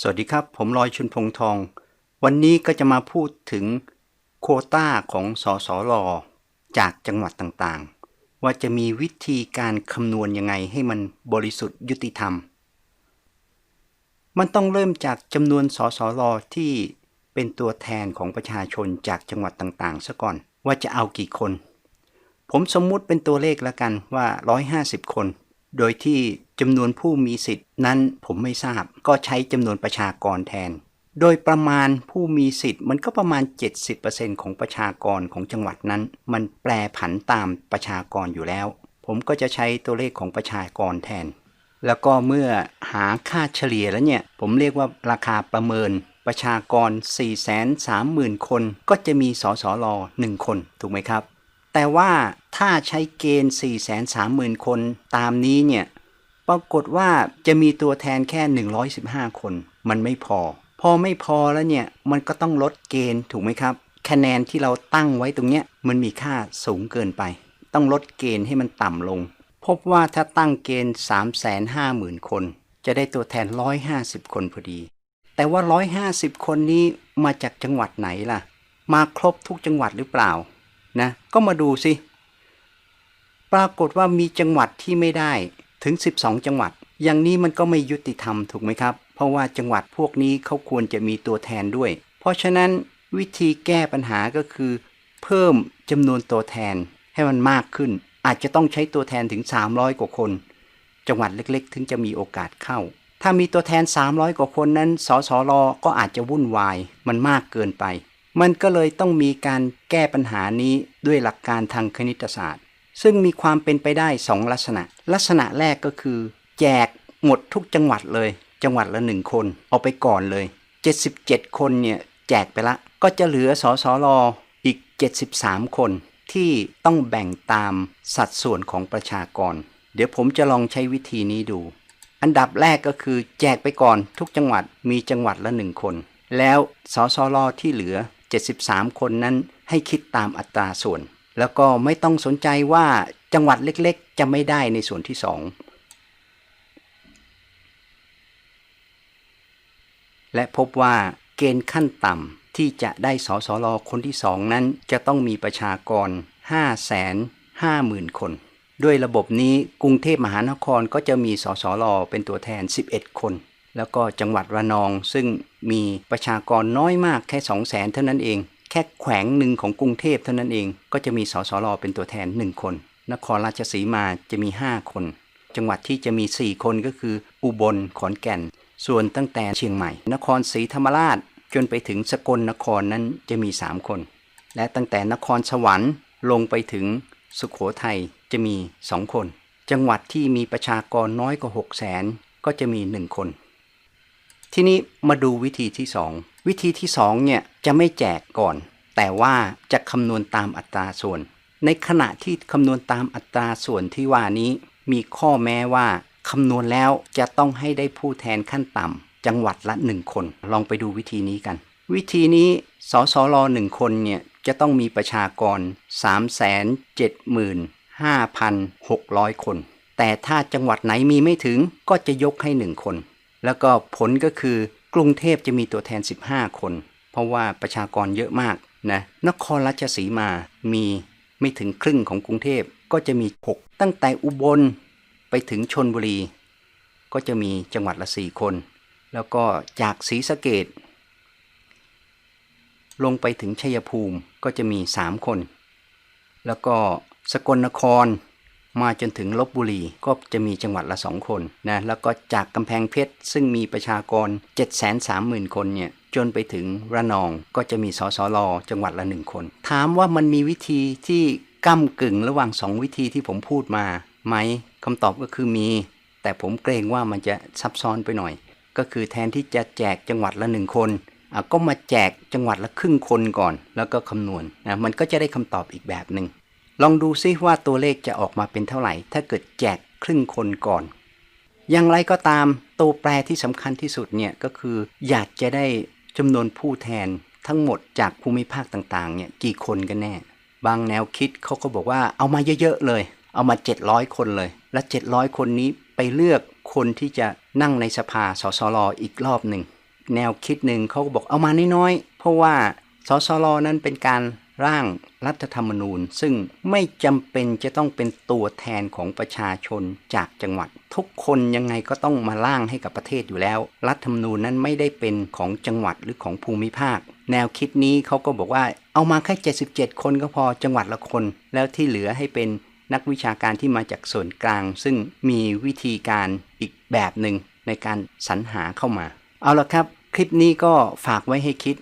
สวัสดีครับ ผมลอยชุนพงทอง วันนี้ก็จะมาพูดถึงโคต้าของสสลจากจังหวัดต่างๆ ว่าจะมีวิธีการคำนวณยังไงให้มันบริสุทธิ์ยุติธรรม มันต้องเริ่มจากจำนวนสสลที่เป็นตัวแทนของประชาชนจากจังหวัดต่างๆซะก่อนว่าจะเอากี่คน ผมสมมุติเป็นตัวเลขแล้วกันว่า 150 คน โดยที่จำนวนผู้มีสิทธิ์นั้นผมไม่ทราบ ก็ใช้จำนวนประชากรแทน โดยประมาณผู้มีสิทธิ์มันก็ประมาณ 70%ของประชากรของจังหวัดนั้น มันแปรผันตามประชากรอยู่แล้ว ผมก็จะใช้ตัวเลขของประชากรแทน แล้วก็เมื่อหาค่าเฉลี่ยแล้วเนี่ย ผมเรียกว่าราคาประเมินประชากร 430,000 คน ก็จะมีสสล1คน ถูกไหมครับ แต่ว่าถ้าใช้เกณฑ์ 430,000 คนตามนี้เนี่ยปรากฏว่าจะมีตัวแทนแค่ 115 คน มันไม่พอ พอไม่พอแล้วเนี่ย มันก็ต้องลดเกณฑ์ถูกไหมครับ คะแนนที่เราตั้งไว้ตรงเนี้ยมันมีค่าสูงเกินไป ต้องลดเกณฑ์ให้มันต่ำลง พบว่าถ้าตั้งเกณฑ์ 350,000 คน จะได้ตัวแทน 150 คนพอดี แต่ว่า 150 คนนี้มาจากจังหวัดไหนล่ะ มาครบทุกจังหวัดหรือเปล่า นะก็มาดูสิ ปรากฏว่ามีจังหวัดที่ไม่ได้ถึง 12 จังหวัด อย่างนี้มันก็ไม่ยุติธรรมถูกไหมครับ เพราะว่าจังหวัดพวกนี้เขาควรจะมีตัวแทนด้วย เพราะฉะนั้นวิธีแก้ปัญหาก็คือ เพิ่มจำนวนตัวแทนให้มันมากขึ้น อาจจะต้องใช้ตัวแทนถึง 300 กว่าคน จังหวัดเล็กๆ ถึงจะมีโอกาสเข้า ถ้ามีตัวแทน 300 กว่าคนนั้นสสรก็อาจจะวุ่นวายมันมากเกินไป มันก็เลยต้องมีการแก้ปัญหานี้ด้วยหลักการทางคณิตศาสตร์ ซึ่งมีความเป็นไปได้ 2 ลักษณะ ลักษณะแรกก็คือ แจกหมดทุกจังหวัดเลย จังหวัดละหนึ่งคน เอาไปก่อนเลย 77 คนเนี่ยแจกไปละ ก็จะเหลือสสรอีก 73 คนที่ต้องแบ่งตามสัดส่วนของประชากร เดี๋ยวผมจะลองใช้วิธีนี้ดู อันดับแรกก็คือแจกไปก่อนทุกจังหวัดมีจังหวัดละหนึ่งคน แล้วสสรที่เหลือ 73 คนนั้นให้คิดตามอัตราส่วน แล้วก็ไม่ต้องสนใจว่าจังหวัดเล็กๆ จะไม่ได้ในส่วนที่ 2 และพบว่าเกณฑ์ขั้นต่ำที่จะได้สสรคนที่ 2 นั้นจะต้องมีประชากร 550,000 คน ด้วยระบบนี้กรุงเทพมหานครก็จะมีสสรเป็นตัวแทน 11 คน แล้วก็จังหวัดระนอง ซึ่งมีประชากรน้อยมากแค่ 2 0 0 0 0 0 เท่านั้นเอง แค่แขวงหนึ่งของกรุงเทพเท่านั้นเอง ก็จะมีสสรเป็นตัวแทน 1 คน นครราชสีมาจะมี 5 คน จังหวัดที่จะมี 4 คนก็คืออุบลขอนแก่น ส่วนตั้งแต่เชียงใหม่ นครศรีธรรมราช จนไปถึงสกลนครนั้นจะมี 3 คน และตั้งแต่นครสวรรค์ลงไปถึงสุขโขทัยจะมี 2 คน จังหวัดที่มีประชากรน้อยกว่า 6 0 0 0 0 0 ก็จะมี 1 คน ทีนี้มาดูวิธีที่ 2 วิธีที่2เนี่ยจะไม่แจกก่อน แต่ว่าจะคำนวณตามอัตราส่วน ในขณะที่คำนวณตามอัตราส่วนที่ว่านี้ มีข้อแม้ว่าคำนวณแล้วจะต้องให้ได้ผู้แทนขั้นต่ำจังหวัดละ1คน ลองไปดูวิธีนี้กัน วิธีนี้สสรหนึ่งคนเนี่ยจะต้องมีประชากร 375,600 คน แต่ถ้าจังหวัดไหนมีไม่ถึงก็จะยกให้1คน แล้วก็ผลก็คือกรุงเทพจะมีตัวแทน 15 คน เพราะว่าประชากรเยอะมากนะนครราชสีมามีไม่ถึงครึ่งของกรุงเทพก็จะมี 6 ตั้งแต่อุบลไปถึงชนบุรี ก็จะมีจังหวัดละ 4 คน แล้วก็จากศรีสะเกดลงไปถึงชัยภูมิก็จะมี 3 คน แล้วก็สกลนคร มาจนถึงลบบุรีก็จะมีจังหวัดละ 2 คนนะแล้วก็จากกำแพงเพชร ซึ่งมีประชากร 730,000 คนเนี่ยจนไปถึงระนองก็จะมีสสรจังหวัดละ1คน ถามว่ามันมีวิธีที่ก้ากึ่งระหว่าง 2 วิธีที่ผมพูดมาไหมคำตอบก็คือมี แต่ผมเกรงว่ามันจะซับซ้อนไปหน่อย ก็คือแทนที่จะแจกจังหวัดละ1คนอะก็มาแจกจังหวัดละครึ่งคนก่อน แล้วก็คำนวณนะมันก็จะได้คำตอบอีกแบบหนึ่ง ลองดูซิว่าตัวเลขจะออกมาเป็นเท่าไหร่ ถ้าเกิดแจกครึ่งคนก่อน อย่างไรก็ตามตัวแปรที่สำคัญที่สุดเนี่ยก็คืออยากจะได้จำนวนผู้แทนทั้งหมดจากภูมิภาคต่างๆเนี่ยกี่คนกันแน่ บางแนวคิดเขาก็บอกว่าเอามาเยอะๆเลย เอามา 700 คนเลย และ 700 คนนี้ไปเลือกคนที่จะนั่งในสภาสสรอ.อีกรอบหนึ่ง แนวคิดหนึ่งเขาก็บอกเอามาน้อยๆ เพราะว่าสสรนั้นเป็นการ ร่างรัฐธรรมนูญ ซึ่งไม่จำเป็นจะต้องเป็นตัวแทนของประชาชนจากจังหวัด ทุกคนยังไงก็ต้องมาร่างให้กับประเทศอยู่แล้ว รัฐธรรมนูญนั้นไม่ได้เป็นของจังหวัดหรือของภูมิภาค แนวคิดนี้เขาก็บอกว่าเอามาแค่77 คนก็พอจังหวัดละคน แล้วที่เหลือให้เป็นนักวิชาการที่มาจากส่วนกลาง ซึ่งมีวิธีการอีกแบบหนึ่งในการสรรหาเข้ามา เอาละครับ คลิปนี้ก็ฝากไว้ให้คิด